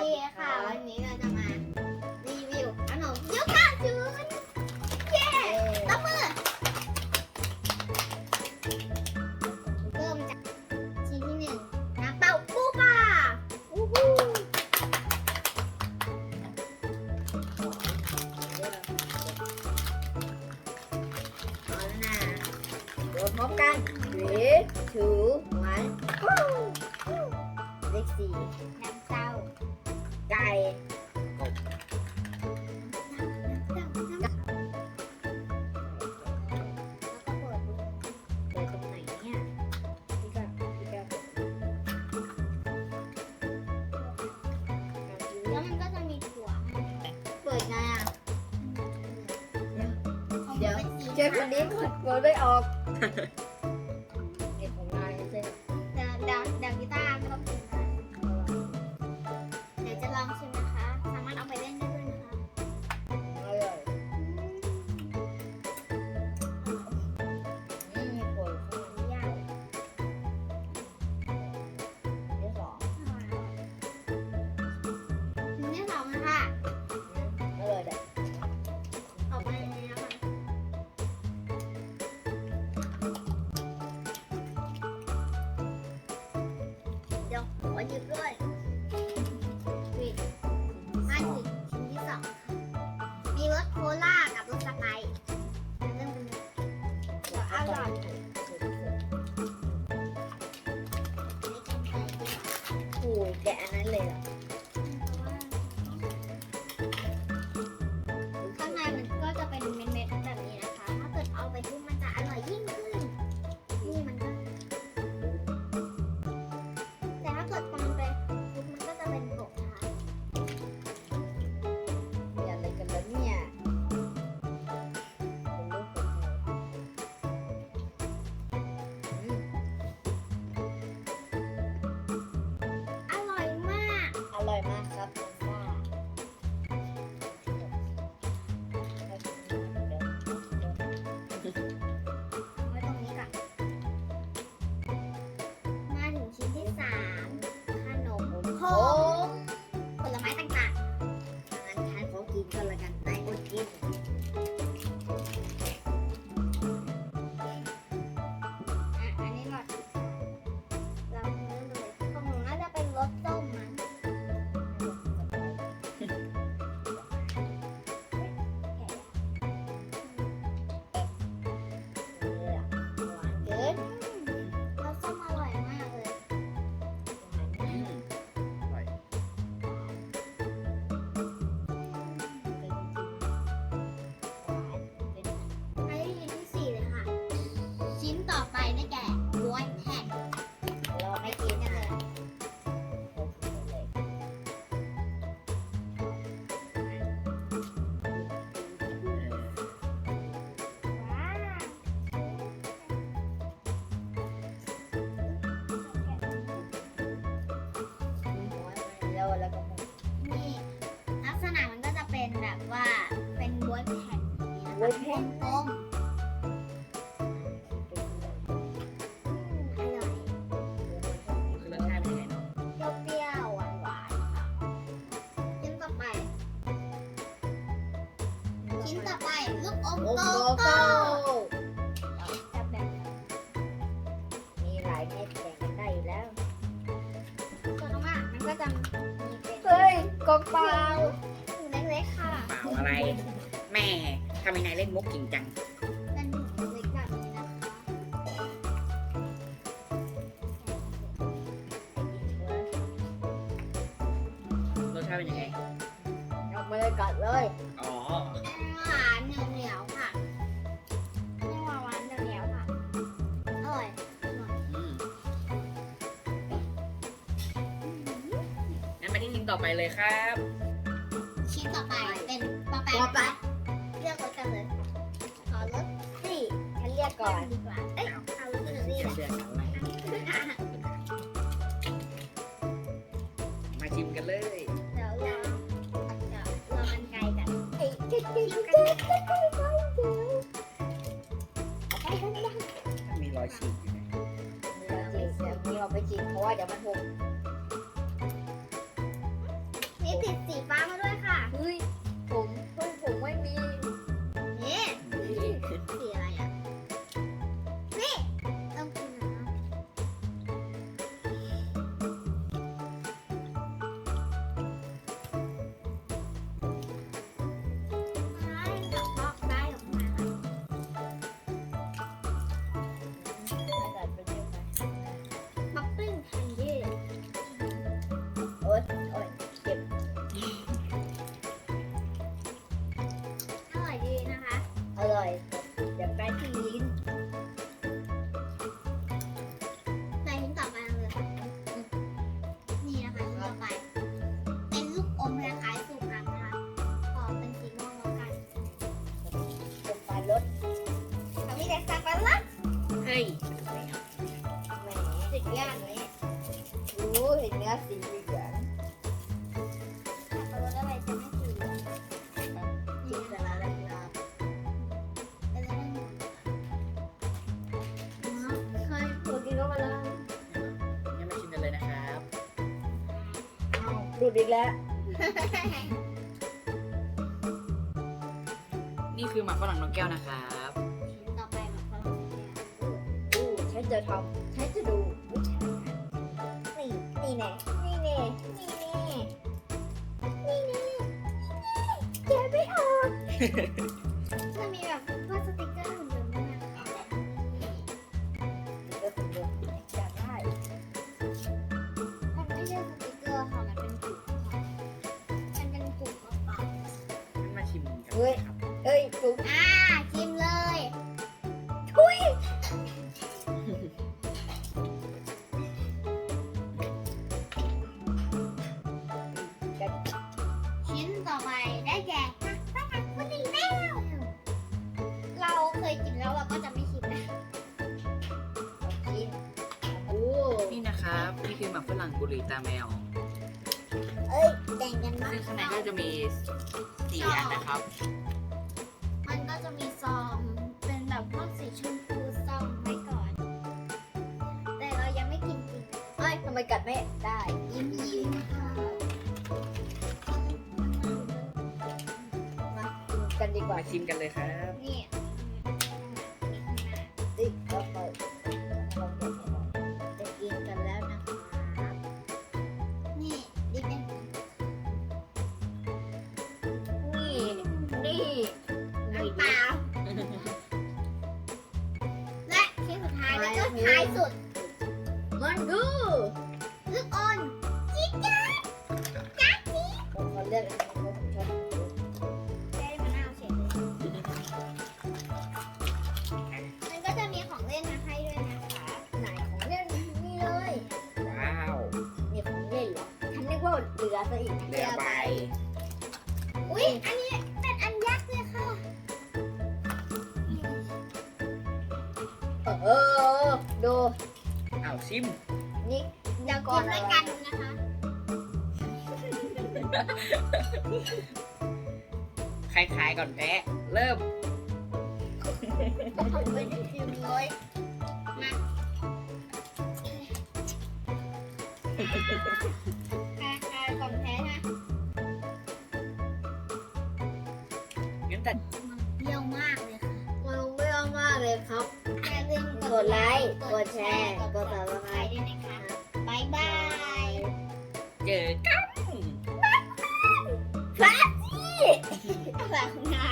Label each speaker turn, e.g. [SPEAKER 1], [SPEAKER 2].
[SPEAKER 1] ดีค่ะ วันนี้เราจะมารีวิวขนมยุคเก้าศูนย์เย้ตบมือเริ่มจากชิ้นที่หนึ่งน้ำเต้าปูปลาวู้ฮู้เอาแล้วนะโดนพร้อมกัน three two one go เลขสี่ แล้วมันก็จะมีถั่วเปิดไงอะ
[SPEAKER 2] เดี๋ยวเช็คคนนี้ก่อนกดไม่ออก
[SPEAKER 1] หยิบด้วยปิดมาถึงชิ้นที่สองมีรสโคลากับรสสไปร์เริ่มกันเลยเดี๋ยวอร่อยไม่กินไปดีกว่า
[SPEAKER 2] โอ้ยแกะอันนั้นเลยเหรอ
[SPEAKER 1] ข้ ต่อไป
[SPEAKER 2] ได้
[SPEAKER 1] แก่บ๊วยแผ่น
[SPEAKER 2] เรา
[SPEAKER 1] ไป
[SPEAKER 2] ไม่
[SPEAKER 1] กิ
[SPEAKER 2] กิ
[SPEAKER 1] น
[SPEAKER 2] น
[SPEAKER 1] กัน
[SPEAKER 2] นะ
[SPEAKER 1] เลยว้าว
[SPEAKER 2] แล้วแล้วก็
[SPEAKER 1] นี่ลักษณะมันก็จะเป็นแบบว่าเป็นบ๊วยแผ่นอย่างนี้นะคะ
[SPEAKER 2] บ๊วยแผ่น
[SPEAKER 1] กล กมั
[SPEAKER 2] น
[SPEAKER 1] ก็จะมีเป็น
[SPEAKER 2] เฮ้ยกองเปล่า
[SPEAKER 1] ถุงเล็กๆค่ะ
[SPEAKER 3] เปล่าอะไร แม่ทำไมนายเล่นมุกจริงจัง
[SPEAKER 1] เป็นถุงเล็กแบบนี้นะคะ
[SPEAKER 3] รสชาติเป็นยังไง
[SPEAKER 2] ยังไม่ได้กัดเลย
[SPEAKER 3] อ๋อ
[SPEAKER 1] หวานเหนียวๆ ไป
[SPEAKER 3] ที่ชิ้นต่อไปเลยครับ
[SPEAKER 1] ชิ้นต่อไปเป็นปลาแปะ
[SPEAKER 2] ปลาแปะ
[SPEAKER 1] เลือกรสกันเลยขอรส
[SPEAKER 2] สี่ฉันเรียกก่อน
[SPEAKER 1] ดีกว่าเอ้ยเอารสอื่นดี
[SPEAKER 3] เชื่
[SPEAKER 1] กว่า
[SPEAKER 3] อเขามาชิมกันเลย
[SPEAKER 1] เดี๋ยวรอเดี๋ยวรอมันไกลกัน
[SPEAKER 2] ไอ้เจ๊เจ๊
[SPEAKER 1] ชิม
[SPEAKER 2] เจ๊
[SPEAKER 1] กัน
[SPEAKER 2] เจ๊เจ๊เจ๊เจ๊เอาไปกันนะ
[SPEAKER 3] มีรอยฉีกอยู่นะ
[SPEAKER 2] เดี๋ยวจีเดี๋ยวมีเอาไปจีเพราะว่าเดี๋ยวมันหก
[SPEAKER 1] นี้ ติดสีฟ้ามาด้วยค่ะ
[SPEAKER 2] เฮ้ย
[SPEAKER 1] ร่อ
[SPEAKER 2] ยเดี๋ยวแป้งที่ลิ้น
[SPEAKER 1] ไปชิ้นต่อไปเลยค่ะนี่นะคะชิ้นต่อไป เป็นลูกอมคล้ายๆสุกรักนะคะขอเป็นสีม่วงแล้วกัน
[SPEAKER 2] เป็นปลารส
[SPEAKER 1] เขามีแต่สับปะรด
[SPEAKER 3] เฮ้ย
[SPEAKER 2] แหมติดย่างนี้รู้เห็นเนื้อสีเหลือง
[SPEAKER 1] สั เอา
[SPEAKER 2] ดูดอีกแล้ว
[SPEAKER 3] นี่คือหมักฝรั่งนกแก้วนะครับ
[SPEAKER 1] ชิ้นต่อไปมาฟังเนี่ย
[SPEAKER 2] อู้ฉันจะทำฉันจะดูวิธีการนี่นี่แน่นี่แน่นี่แน่นี่แน่แกะไม่ออก
[SPEAKER 1] เฮ้
[SPEAKER 2] ย
[SPEAKER 3] ครับ
[SPEAKER 2] เฮ้ยจุ๊บ
[SPEAKER 1] ๆอ่าชิมเลย
[SPEAKER 2] ทุยกัน
[SPEAKER 1] ชิ้นต่อไปได้แก่ปลาทังพุดดิ้งแมวเราเคยกินแล้วเราก็จะไม่ชิมนะ
[SPEAKER 2] กินโอ้
[SPEAKER 3] นี่นะครับ นี่คือหมักฝรั่งบุหรี่ตาแมว
[SPEAKER 1] เอ้ยแบ่งกันมา
[SPEAKER 3] ซึ่งข้างในก็จะมีสี่อันนะครับ
[SPEAKER 1] มันก็จะมีซองเป็นแบบพวกสีชมพูซองไว้ก่อน แต่เรายังไม่กินจริง
[SPEAKER 2] เฮ้ยทำไมกัดไม่ได้
[SPEAKER 1] ยิ้มยิ้มนะคะ
[SPEAKER 2] มากินกันดีกว่า
[SPEAKER 3] มาชิมกันเลยครับ
[SPEAKER 1] นี่ ลูกออนจิ๊กจ้าจ้าจิ๊ก
[SPEAKER 2] ผมขอเลือกอันนี้ผมชอบ
[SPEAKER 1] ได้มะนาวเฉยเลยมันก็จะมีของเล่นมาให้ด้วยนะคะ
[SPEAKER 2] ไหนของเล่นนี่เลย
[SPEAKER 3] ว้าว
[SPEAKER 2] นี่ของเล่นเหรอฉันนึกว่าเรือซะอีก
[SPEAKER 3] เรือใบ
[SPEAKER 1] อุ้ยอันนี้เป็นอันยักษ์เลยค่ะ
[SPEAKER 2] เออดู
[SPEAKER 3] เอาชิม
[SPEAKER 2] นี่
[SPEAKER 1] เดี๋ยว
[SPEAKER 2] ก่
[SPEAKER 1] กิ
[SPEAKER 2] อน
[SPEAKER 1] น
[SPEAKER 2] อะ
[SPEAKER 1] ด้วย
[SPEAKER 2] ไร
[SPEAKER 1] กันนะคะ
[SPEAKER 3] คล้ายๆก่อนแพ้เริ่ม
[SPEAKER 1] ไม่ได้ชิมเลยมาคลายๆก่อนแพ้นะ
[SPEAKER 3] งั้นแต่
[SPEAKER 1] มันเปรี้ยวมากเลยค่ะ
[SPEAKER 2] มันไม่เอามากเลยครับ
[SPEAKER 1] อย่าลืม
[SPEAKER 2] กดไลค์ กดแชร์ กด Subscribe
[SPEAKER 1] ด้วยนะคะบายบาย
[SPEAKER 3] เจอกัน
[SPEAKER 1] อะไรของนายอะ